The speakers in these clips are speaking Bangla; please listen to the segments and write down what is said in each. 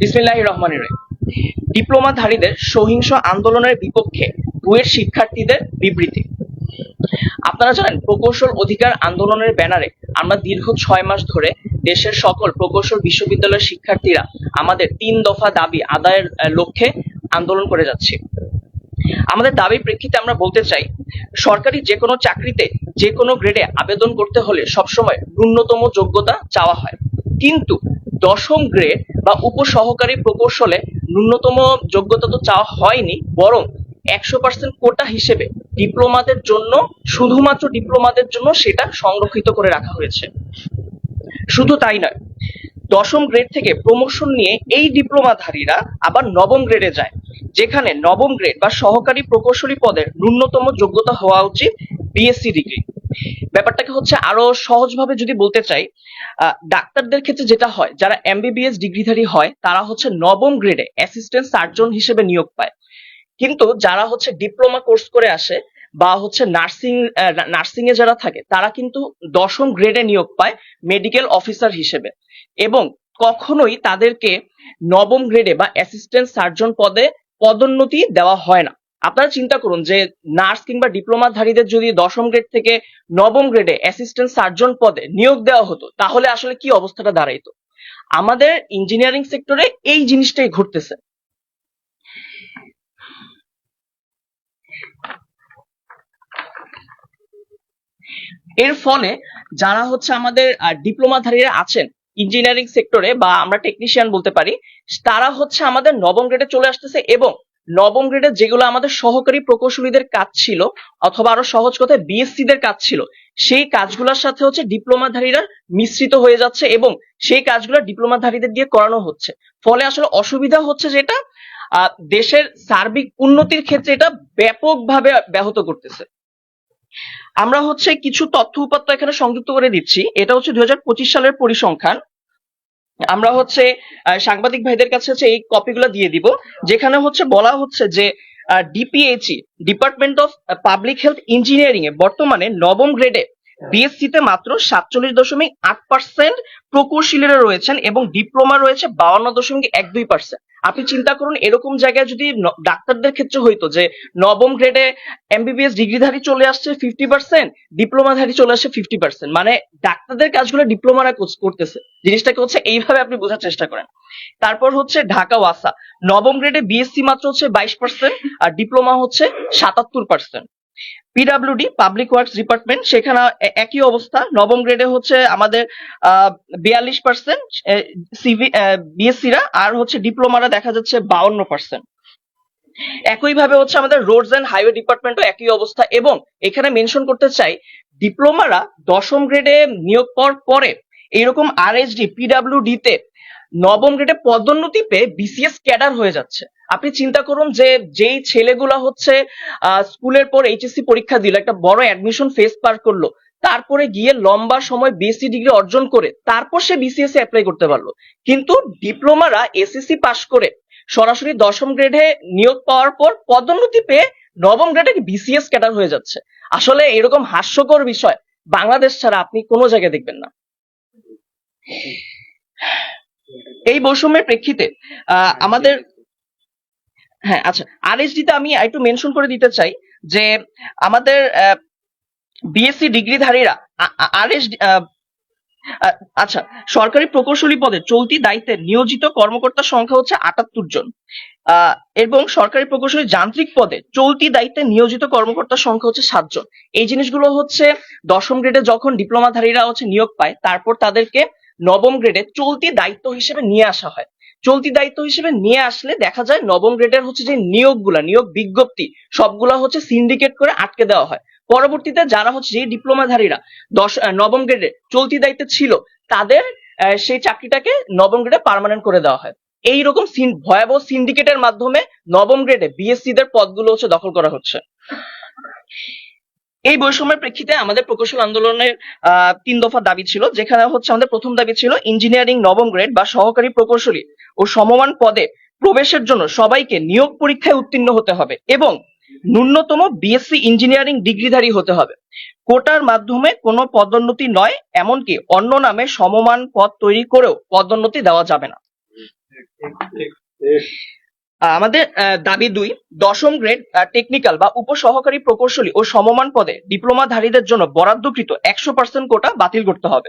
বিসমিল্লাহ রহমান ডিপ্লোমাধারীদের সহিংস আন্দোলনের বিপক্ষে বুয়েট শিক্ষার্থীদের বিবৃতি। আপনারা জানেন, প্রকৌশল অধিকার আন্দোলনের ব্যানারে আমরা দীর্ঘ ছয় মাস ধরে দেশের সকল প্রকৌশল বিশ্ববিদ্যালয়ের শিক্ষার্থীরা আমাদের তিন দফা দাবি আদায়ের লক্ষ্যে আন্দোলন করে যাচ্ছি। আমাদের দাবির প্রেক্ষিতে আমরা বলতে চাই, সরকারি যে কোনো চাকরিতে যে কোনো গ্রেডে আবেদন করতে হলে সবসময় ন্যূনতম যোগ্যতা চাওয়া হয়। কিন্তু দশম গ্রেড বা উপসহকারী প্রকৌশলে ন্যূনতম যোগ্যতা তো চাওয়া হয়নি, বরং একশো পার্সেন্ট কোটা হিসেবে ডিপ্লোমাদের জন্য, শুধুমাত্র ডিপ্লোমাদের জন্য সেটা সংরক্ষিত করে রাখা হয়েছে। শুধু তাই নয়, দশম গ্রেড থেকে প্রমোশন নিয়ে এই ডিপ্লোমাধারীরা আবার নবম গ্রেডে যায়, যেখানে নবম গ্রেড বা সহকারী প্রকৌশলী পদের ন্যূনতম যোগ্যতা হওয়া উচিত বিএসসি ডিগ্রি ব্যাপারটাকে হচ্ছে আরও সহজভাবে যদি বলতে চাই ডাক্তারদের ক্ষেত্রে যেটা হয়, যারা এমবিবিএস ডিগ্রিধারী হয়, তারা হচ্ছে নবম গ্রেডে অ্যাসিস্ট্যান্ট সার্জন হিসেবে নিয়োগ পায়। কিন্তু যারা হচ্ছে ডিপ্লোমা কোর্স করে আসে বা হচ্ছে নার্সিং নার্সিং এ যারা থাকে, তারা কিন্তু দশম গ্রেডে নিয়োগ পায় মেডিকেল অফিসার হিসেবে। এবং কখনোই তাদেরকে নবম গ্রেডে বা অ্যাসিস্ট্যান্ট সার্জন পদে পদোন্নতি দেওয়া হয় না। আপনারা চিন্তা করুন যে নার্স কিংবা ডিপ্লোমাধারীদের যদি দশম গ্রেড থেকে নবম গ্রেডে অ্যাসিস্ট্যান্ট সার্জন পদে নিয়োগ দেওয়া হতো, তাহলে আসলে কি অবস্থাটা দাঁড়াইতো? আমাদের ইঞ্জিনিয়ারিং সেক্টরে এই জিনিসটাই ঘটতেছে। এর ফলে যারা হচ্ছে আমাদের ডিপ্লোমাধারীরা আছেন ইঞ্জিনিয়ারিং সেক্টরে বা আমরা টেকনিশিয়ান বলতে পারি, তারা হচ্ছে আমাদের নবম গ্রেডে চলে আসতেছে এবং নবম গ্রেডে যেগুলো আমাদের সহকারী প্রকৌশলীদের কাজ ছিল, অথবা আরও সহজ কথায় বিএসসি দের কাজ ছিল, সেই কাজগুলোর সাথে হচ্ছে ডিপ্লোমাধারীরা মিশ্রিত হয়ে যাচ্ছে এবং সেই কাজগুলো ডিপ্লোমাধারীদের দিয়ে করানো হচ্ছে। ফলে আসলে অসুবিধা হচ্ছে যেটা দেশের সার্বিক উন্নতির ক্ষেত্রে এটা ব্যাপকভাবে ব্যাহত করতেছে। আমরা হচ্ছে কিছু তথ্য উপাত্ত এখানে সংযুক্ত করে দিচ্ছি। এটা হচ্ছে দুই হাজার পঁচিশ সালের পরিসংখ্যান। আমরা হচ্ছে সাংবাদিক ভাইদের কাছে হচ্ছে এই কপিগুলো দিয়ে দিব। যেখানে হচ্ছে বলা হচ্ছে যে DPHE department of public health engineering এ বর্তমানে নবম গ্রেডে বিএসসি তে মাত্র সাতচল্লিশ দশমিক আট পার্সেন্ট প্রকৌশলীরা রয়েছেন এবং ডিপ্লোমা রয়েছে বাউন্ন দশমিক এক দুই পার্সেন্ট আপনি চিন্তা করুন, এরকম জায়গায় যদি ডাক্তারদের ক্ষেত্রে হইতো যে নবম গ্রেডে এমবিবিএস ডিগ্রিধারী চলে আসছে ফিফটি পার্সেন্ট, ডিপ্লোমাধারী চলে আসছে ফিফটি পার্সেন্ট। মানে ডাক্তারদের কাজগুলো ডিপ্লোমারা করতেছে। জিনিসটাকে হচ্ছে এইভাবে আপনি বোঝার চেষ্টা করেন। তারপর হচ্ছে ঢাকা ওয়াসা। নবম গ্রেডে বিএসসি মাত্র হচ্ছে বাইশ পার্সেন্ট আর ডিপ্লোমা হচ্ছে সাতাত্তর percent PWD public works department সেখানে একই অবস্থা। নবম গ্রেডে হচ্ছে আমাদের বিয়াল্লিশ পার্সেন্ট সিভি বিএসসিরা আর হচ্ছে ডিপ্লোমারা দেখা যাচ্ছে বাউন্ন পার্সেন্ট একইভাবে হচ্ছে আমাদের রোডস এন্ড হাইওয়ে ডিপার্টমেন্টও একই অবস্থা এবং এখানে মেনশন করতে চাই ডিপ্লোমারা দশম গ্রেডে নিয়োগ পাওয়ার পরে এইরকম আরএসডি পিডাব্লিউডি তে নবম গ্রেডে পদোন্নতি পেয়ে বিসিএস ক্যাডার হয়ে যাচ্ছে। আপনি চিন্তা করুন যে যেই ছেলেগুলো হচ্ছে স্কুলের পর এইচএসসি পরীক্ষা দিল, একটা বড় অ্যাডমিশন ফেস পার করল, তারপরে গিয়ে লম্বা সময় বিএসসি ডিগ্রি অর্জন করে, তারপর সে বিসিএস অ্যাপ্লাই করতে পারল। কিন্তু ডিপ্লোমারা এসএসসি পাশ করে, সরাসরি দশম গ্রেডে নিয়োগ পাওয়ার পর পদোন্নতি পেয়ে নবম গ্রেডে বিসিএস ক্যাডার হয়ে যাচ্ছে। আসলে এরকম হাস্যকর বিষয়, বাংলাদেশ ছাড়া আপনি কোনো জায়গায় দেখবেন না। এই বৈষম্যের প্রেক্ষিতে আমাদের হ্যাঁ আচ্ছা। আরএসডি তে আমি একটু মেনশন করে দিতে চাই যে আমাদের বিএসসি ডিগ্রিধারীরা আরএসডি আচ্ছা সরকারি প্রকৌশলী পদে চলতি দায়িত্বে নিয়োজিত কর্মকর্তার সংখ্যা হচ্ছে আটাত্তর জন। এবং সরকারি প্রকৌশলী যান্ত্রিক পদে চলতি দায়িত্বে নিয়োজিত কর্মকর্তার সংখ্যা হচ্ছে সাতজন এই জিনিসগুলো হচ্ছে দশম গ্রেডে যখন ডিপ্লোমাধারীরা হচ্ছে নিয়োগ পায়, তারপর তাদেরকে নবম গ্রেডে চলতি দায়িত্ব হিসেবে নিয়ে আসা হয়। চলতি দায়িত্ব হিসেবে নিয়ে আসলে দেখা যায় নবম গ্রেডের হচ্ছে যে নিয়োগগুলা, নিয়োগ বিজ্ঞপ্তি, সবগুলা হচ্ছে সিন্ডিকেট করে আটকে দেওয়া হয়। পরবর্তীতে যারা হচ্ছে যে ডিপ্লোমাধারীরা দশ নবম গ্রেডে চলতি দায়িত্বে ছিল, তাদের সেই চাকরিটাকে নবম গ্রেডে পার্মানেন্ট করে দেওয়া হয়। এইরকম ভয়াবহ সিন্ডিকেটের মাধ্যমে নবম গ্রেডে বিএসসি দের পদগুলো হচ্ছে দখল করা হচ্ছে। এই বৈষম্যের প্রেক্ষিতে আমাদের প্রকৌশল আন্দোলনের তিন দফা দাবি ছিল, যেখানে হচ্ছে আমাদের প্রথম দাবি ছিল ইঞ্জিনিয়ারিং নবম গ্রেড বা সহকারী প্রকৌশলী ও সমমান পদে প্রবেশের জন্য সবাইকে নিয়োগ পরীক্ষায় উত্তীর্ণ হতে হবে এবং ন্যূনতম বিএসসি ইঞ্জিনিয়ারিং ডিগ্রিধারী হতে হবে। কোটার মাধ্যমে কোনো পদোন্নতি নয়, এমনকি অন্য নামে সমমান পদ তৈরি করেও পদোন্নতি দেওয়া যাবে না। আমাদের দাবি দুই, দশম গ্রেড টেকনিক্যাল বা উপসহকারী প্রকৌশলী ও সমমান পদে ডিপ্লোমাধারীদের জন্য বরাদ্দকৃত একশো পার্সেন্ট কোটা বাতিল করতে হবে।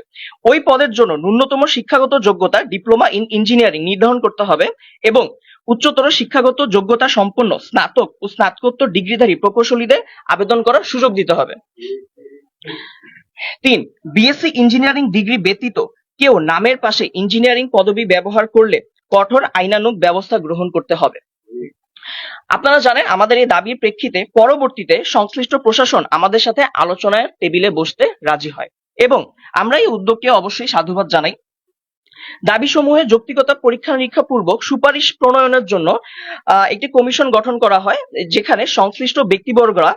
ওই পদের জন্য ন্যূনতম শিক্ষাগত যোগ্যতা ডিপ্লোমা ইন ইঞ্জিনিয়ারিং নির্ধারণ করতে হবে এবং উচ্চতর শিক্ষাগত যোগ্যতা সম্পন্ন স্নাতক ও স্নাতকোত্তর ডিগ্রিধারী প্রকৌশলীদের আবেদন করার সুযোগ দিতে হবে। তিন বিএসসি ইঞ্জিনিয়ারিং ডিগ্রি ব্যতীত কেউ নামের পাশে ইঞ্জিনিয়ারিং পদবি ব্যবহার করলে কঠোর আইনানুগ ব্যবস্থা গ্রহণ করতে হবে। আপনারা জানেন, আমাদের এই দাবির প্রেক্ষিতে পরবর্তীতে সংশ্লিষ্ট প্রশাসন আমাদের সাথে আলোচনায় টেবিলে বসতে রাজি হয় এবং আমরা এই উদ্যোগকে অবশ্যই সাধুবাদ জানাই। দাবি সমূহে যৌক্তিকতা পরীক্ষা নিরীক্ষা পূর্বক সুপারিশ প্রণয়নের জন্য একটি কমিশন গঠন করা হয়, যেখানে সংশ্লিষ্ট ব্যক্তিবর্গরা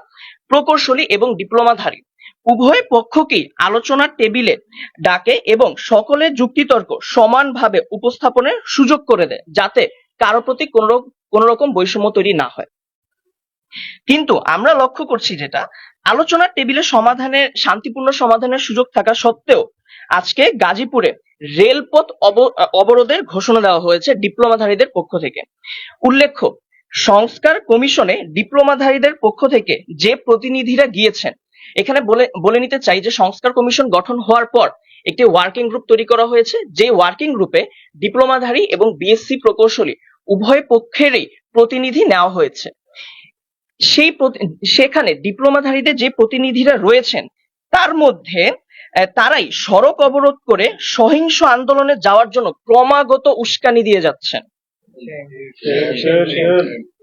প্রকৌশলী এবং ডিপ্লোমাধারী উভয় পক্ষকেই আলোচনার টেবিলে ডাকে এবং সকলের যুক্তিতর্ক সমানভাবে উপস্থাপনের সুযোগ করে দেয়, যাতে কারও প্রতি কোন রকম বৈষম্য তৈরি না হয়। কিন্তু আমরা লক্ষ্য করছি যেটা, আলোচনার টেবিলে সমাধানের, শান্তিপূর্ণ সমাধানের সুযোগ থাকা সত্ত্বেও আজকে গাজীপুরে রেলপথ অব- অবরোধের ঘোষণা দেওয়া হয়েছে ডিপ্লোমাধারীদের পক্ষ থেকে। উল্লেখ্য, সংস্কার কমিশনে ডিপ্লোমাধারীদের পক্ষ থেকে যে প্রতিনিধিরা গিয়েছেন এখানে বলে বলে নিতে চাই যে সংস্কার কমিশন গঠন হওয়ার পর একটি ওয়ার্কিং গ্রুপ তৈরি করা হয়েছে যে ওয়ার্কিং গ্রুপে ডিপ্লোমাধারী এবং বিএসসি প্রকৌশলী উভয় পক্ষেরই প্রতিনিধি নেওয়া হয়েছে। সেই সেখানে ডিপ্লোমাধারীদের যে প্রতিনিধিরা রয়েছেন তার মধ্যে তারাই সড়ক অবরোধ করে সহিংস আন্দোলনে যাওয়ার জন্য ক্রমাগত উস্কানি দিয়ে যাচ্ছেন।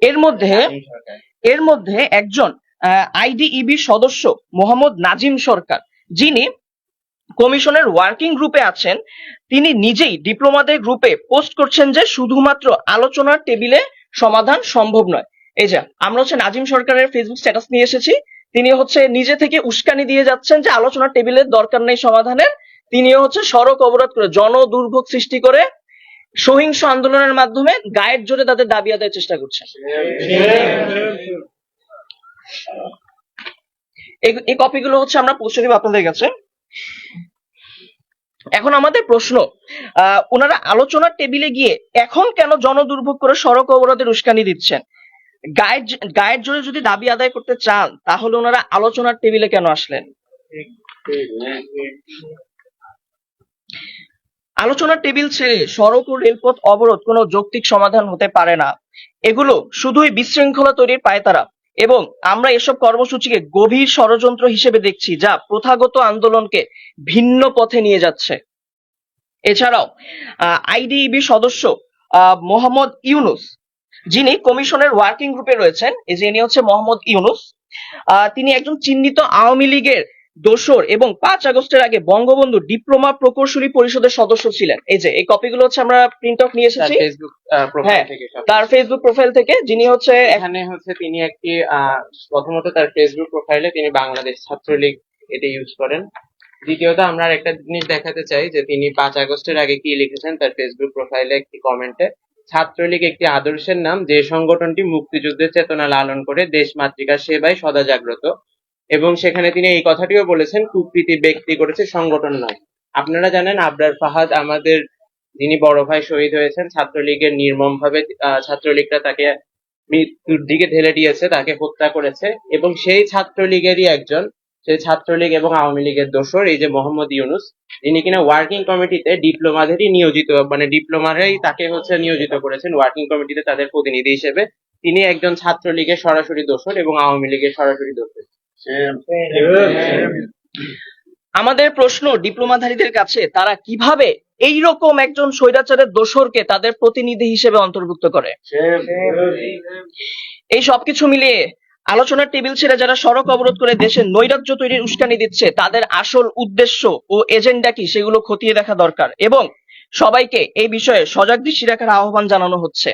এর মধ্যে এর মধ্যে একজন আইডিইবি সদস্য মোহাম্মদ নাজিম সরকার। যিনি কমিশনের ওয়ার্কিং গ্রুপে আছেন, তিনি নিজেই ডিপ্লোমাদের গ্রুপে পোস্ট করছেন যে শুধুমাত্র আলোচনার টেবিলে সমাধান সম্ভব নয়। এই যে, আমরা হচ্ছে নাজিম সরকারের ফেসবুক স্ট্যাটাস নিয়ে এসেছি। তিনি হচ্ছে নিজে থেকে উস্কানি দিয়ে যাচ্ছেন যে আলোচনার টেবিলের দরকার নেই সমাধানের। তিনিও হচ্ছে সড়ক অবরোধ করে জন দুর্ভোগ সৃষ্টি করে সহিংস আন্দোলনের মাধ্যমে গায়ের জোরে তাদের দাবি আদায়ের চেষ্টা করছেন। এই- কপিগুলো হচ্ছে আমরা পৌঁছে দেবো আপনাদের কাছে। এখন আমাদের প্রশ্ন ওনারা আলোচনার টেবিলে গিয়ে এখন কেন জনদুর্ভোগ করে সড়ক অবরোধের উস্কানি দিচ্ছেন? গায়ের গায়ের জোরে যদি দাবি আদায় করতে চান, তাহলে ওনারা আলোচনার টেবিলে কেন আসলেন? আলোচনার টেবিল ছেড়ে সড়ক ও রেলপথ অবরোধ কোনো যৌক্তিক সমাধান হতে পারে না। এগুলো শুধুই বিশৃঙ্খলা তৈরির পায়তারা। এবং আমরা এসব কর্মসূচিকে গভীর ষড়যন্ত্র হিসেবে দেখছি যা প্রথাগত আন্দোলনকে ভিন্ন পথে নিয়ে যাচ্ছে। এছাড়াও আইডিইবি সদস্য মোহাম্মদ ইউনুস, যিনি কমিশনের ওয়ার্কিং গ্রুপে রয়েছেন যিনি হচ্ছে মোহাম্মদ ইউনুস তিনি একজন চিহ্নিত আওয়ামী লীগের দোসর এবং পাঁচ আগস্টের আগে বঙ্গবন্ধু ডিপ্লোমা প্রকৌশলী পরিষদের সদস্য ছিলেন। এই যে এই কপিগুলো হচ্ছে আমরা প্রিন্ট অফ নিয়ে এসেছি। ফেসবুক হ্যাঁ, তার ফেসবুক প্রোফাইল থেকে যিনি হচ্ছে এখানে হচ্ছে তিনি একটি প্রথমত তার ফেসবুক প্রোফাইলে তিনি বাংলাদেশ ছাত্রলীগ এটা ইউজ করেন। দ্বিতীয়ত আমরা একটা জিনিস দেখাতে চাই যে তিনি পাঁচ আগস্টের আগে কি লিখেছেন তার ফেসবুক প্রোফাইলে একটি কমেন্টে ছাত্রলীগ একটি আদর্শের নাম যে সংগঠনটি মুক্তিযুদ্ধের চেতনা লালন করে দেশ মাতৃকার সেবায় সদা জাগ্রত। এবং সেখানে তিনি এই কথাটিও বলেছেন, কুকৃতি ব্যক্তি করেছে, সংগঠন নয়। আপনারা জানেন, আবরার ফাহাদ আমাদের, যিনি বড় ভাই শহীদ হয়েছেন, ছাত্রলীগের নির্মম ভাবে ছাত্রলীগরা তাকে মৃত্যুর দিকে ঠেলে দিয়েছে, তাকে হত্যা করেছে, এবং সেই ছাত্রলীগেরই একজন, সেই ছাত্রলীগ এবং আওয়ামী লীগের দোসর এই যে মোহাম্মদ ইউনুস যিনি কিনা ওয়ার্কিং কমিটিতে ডিপ্লোমাদেরই নিয়োজিত মানে ডিপ্লোমারাই তাকে হচ্ছে নিয়োজিত করেছেন, ওয়ার্কিং কমিটিতে তাদের প্রতিনিধি হিসেবে। তিনি একজন ছাত্রলীগের সরাসরি দোসর এবং আওয়ামী লীগের সরাসরি দোসর আমাদের প্রশ্ন ডিপ্লোমাধারীদের কাছে তারা কীভাবে এই রকম একজন স্বৈরাচারের দোসরকে তাদের প্রতিনিধি হিসেবে অন্তর্ভুক্ত করে? এই সবকিছু মিলিয়ে আলোচনার টেবিল ছেড়ে যারা সড়ক অবরোধ করে দেশের নৈরাজ্য তৈরির উস্কানি দিচ্ছে তাদের আসল উদ্দেশ্য ও এজেন্ডা কি সেগুলো খতিয়ে দেখা দরকার এবং সবাইকে এই বিষয়ে সজাগ দৃষ্টি রাখার আহ্বান জানানো হচ্ছে।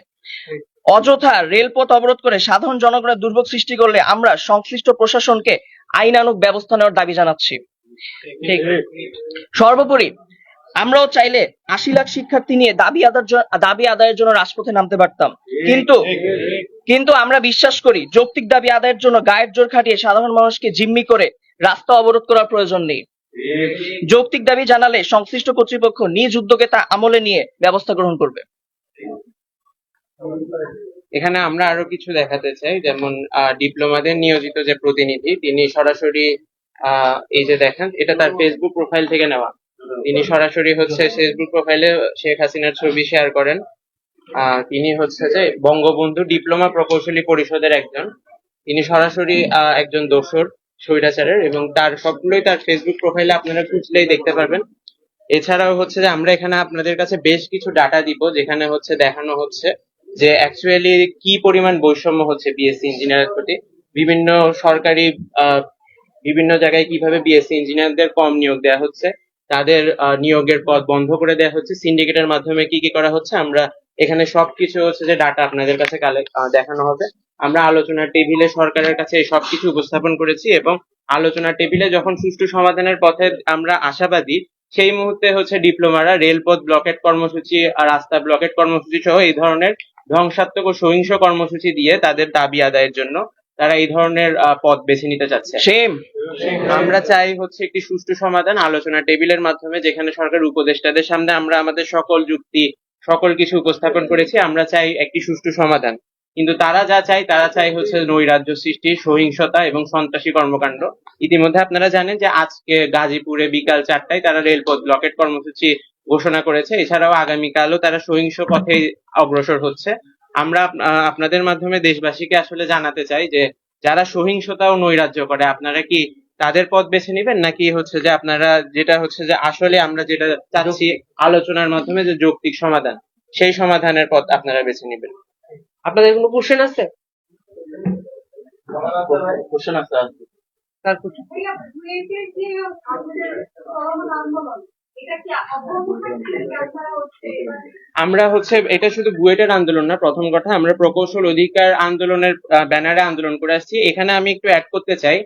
অযথা রেলপথ অবরোধ করে সাধারণ জনগণের দুর্ভোগ সৃষ্টি করলে আমরা সংশ্লিষ্ট প্রশাসনকে আইনানুগ ব্যবস্থা নেওয়ার দাবি জানাচ্ছি। সর্বোপরি, আমরাও চাইলে আশি লাখ শিক্ষার্থী নিয়ে দাবি আদার দাবি আদায়ের জন্য রাজপথে নামতে পারতাম। কিন্তু কিন্তু আমরা বিশ্বাস করি, যৌক্তিক দাবি আদায়ের জন্য গায়ের জোর খাটিয়ে সাধারণ মানুষকে জিম্মি করে রাস্তা অবরোধ করার প্রয়োজন নেই। যৌক্তিক দাবি জানালে সংশ্লিষ্ট কর্তৃপক্ষ নিজ উদ্যোগে তা আমলে নিয়ে ব্যবস্থা গ্রহণ করবে। এখানে আমরা আরও কিছু দেখাতে চাই, যেমন ডিপ্লোমাদের নিয়োজিত যে প্রতিনিধি, তিনি সরাসরি এই যে দেখেন, এটা তার ফেসবুক প্রোফাইল থেকে নেওয়া। তিনি সরাসরি হচ্ছে ফেসবুক প্রোফাইলে শেখ হাসিনার ছবি শেয়ার করেন। তিনি হচ্ছে যে বঙ্গবন্ধু ডিপ্লোমা প্রকৌশলী পরিষদের একজন। তিনি সরাসরি একজন দোসর, স্বৈরাচারের, এবং তার সবগুলোই তার ফেসবুক প্রোফাইলে আপনারা খুঁজলেই দেখতে পারবেন। এছাড়াও হচ্ছে যে আমরা এখানে আপনাদের কাছে বেশ কিছু ডাটা দিব, যেখানে হচ্ছে দেখানো হচ্ছে যে অ্যাকচুয়ালি কি পরিমাণ বৈষম্য হচ্ছে বিএসসি ইঞ্জিনিয়ারের প্রতি? বিভিন্ন সরকারি বিভিন্ন জায়গায় কীভাবে বিএসসি ইঞ্জিনিয়ারদের কম নিয়োগ দেওয়া হচ্ছে, তাদের নিয়োগের পদ বন্ধ করে দেওয়া হচ্ছে সিন্ডিকেটের মাধ্যমে কি কি করা হচ্ছে, আমরা এখানে সবকিছু হচ্ছে যে ডাটা আপনাদের কাছে দেখানো হবে। আমরা আলোচনা টেবিলে সরকারের কাছে সবকিছু উপস্থাপন করেছি এবং আলোচনা টেবিলে যখন সুষ্ঠু সমাধানের পথে আমরা আশাবাদী, সেই মুহূর্তে হচ্ছে ডিপ্লোমারা রেলপথ ব্লকেট কর্মসূচি আর রাস্তা ব্লকেট কর্মসূচি সহ এই ধরনের ধ্বংসাত্মক ও সহিংস কর্মসূচি দিয়ে তাদের দাবি আদায়ের জন্য তারা এই ধরনের পথ বেছে নিতে চাচ্ছে। সেম আমরা চাই হচ্ছে একটি সুষ্ঠু সমাধান আলোচনা টেবিলের মাধ্যমে যেখানে সরকার উপদেষ্টাদের সামনে আমরা আমাদের সকল যুক্তি সকল কিছু উপস্থাপন করেছি আমরা চাই একটি সুষ্ঠু সমাধান। কিন্তু তারা যা চাই তারা চাই হচ্ছে নৈরাজ্য সৃষ্টি সহিংসতা এবং সন্ত্রাসী কর্মকাণ্ড। ইতিমধ্যে আপনারা জানেন যে আজকে গাজীপুরে বিকাল চারটায় তারা রেলপথ ব্লকেট কর্মসূচি ঘোষণা করেছে। এছাড়াও আগামীকালও তারা সহিংস পথে অগ্রসর হচ্ছে। আমরা আপনাদের মাধ্যমে দেশবাসীকে আসলে জানাতে চাই যে যারা সহিংসতা ও নৈরাজ্য করে আপনারা কি তাদের পথ বেছে নেবেন? নাকি হচ্ছে যে আপনারা যেটা হচ্ছে যে আসলে আমরা যেটা চাচ্ছি আলোচনার মাধ্যমে যে যৌক্তিক সমাধান সেই সমাধানের পথ আপনারা বেছে নেবেন। আপনাদের কোনো কোশ্চেন আছে? কোশ্চেন আছে আমরা হচ্ছে, এটা শুধু বুয়েটের আন্দোলন না, প্রথম কথা, আমরা প্রকৌশল অধিকার আন্দোলনের ব্যানারে আন্দোলন করে আসছি। এখানে আমি একটু অ্যাড করতে চাই।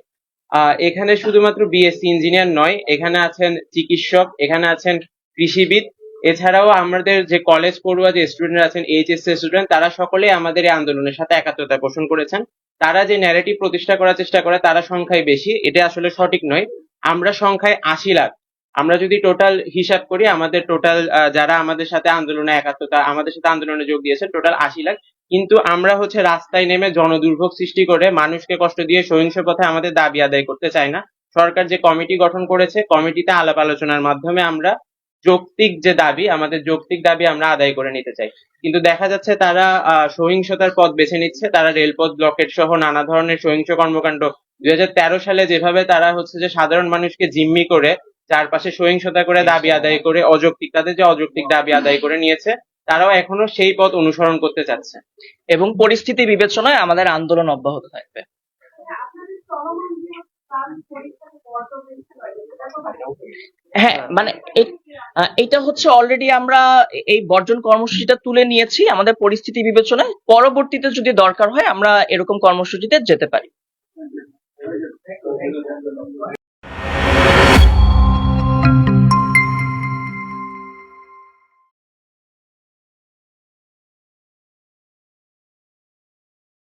এখানে শুধুমাত্র বিএসসি ইঞ্জিনিয়ার নয়, এখানে আছেন চিকিৎসক, এখানে আছেন কৃষিবিদ। এছাড়াও আমাদের যে কলেজ পড়ুয়া যে স্টুডেন্ট আছেন এইচএস স্টুডেন্ট তারা সকলেই আমাদের এই আন্দোলনের সাথে একাত্মতা পোষণ করেছেন। তারা যে ন্যারেটিভ প্রতিষ্ঠা করার চেষ্টা করে, তারা সংখ্যায় বেশি। এটা আসলে সঠিক নয়। আমরা সংখ্যায় আশি লাখ। আমরা যদি টোটাল হিসাব করি, আমাদের টোটাল যারা আমাদের সাথে আন্দোলনে একাত্মতা আমাদের সাথে আন্দোলনে যোগ দিয়েছে টোটাল আশি লাখ। কিন্তু আমরা হচ্ছে রাস্তায় নেমে জনদুর্ভোগ সৃষ্টি করে মানুষকে কষ্ট দিয়ে সহিংস পথে আমাদের দাবি আদায় করতে চাই না। সরকার যে কমিটি গঠন করেছে, কমিটিতে আলাপ আলোচনার মাধ্যমে আমরা যৌক্তিক যে দাবি, আমাদের যৌক্তিক দাবি আমরা আদায় করে নিতে চাই। কিন্তু দেখা যাচ্ছে তারা সহিংসতার পথ বেছে নিচ্ছে। তারা রেলপথ, ব্লকেট সহ নানা ধরনের সহিংস কর্মকাণ্ড। দুই হাজার তেরো সালে যেভাবে তারা হচ্ছে যে সাধারণ মানুষকে জিম্মি করে চারপাশে সহিংসতা করে দাবি আদায় করে অযৌক্তিক তাদের যে অযৌক্তিক দাবি আদায় করে নিয়েছে তারাও এখনও সেই পথ অনুসরণ করতে চাচ্ছে। এবং পরিস্থিতি বিবেচনায় আমাদের আন্দোলন অব্যাহত থাকবে। হয়, মানে এটা হচ্ছে অলরেডি আমরা এই বর্জন কর্মসূচিটা তুলে নিয়েছি আমাদের পরিস্থিতি বিবেচনায়। পরবর্তীতে যদি দরকার হয় আমরা এরকম কর্মসূচিতে যেতে পারি।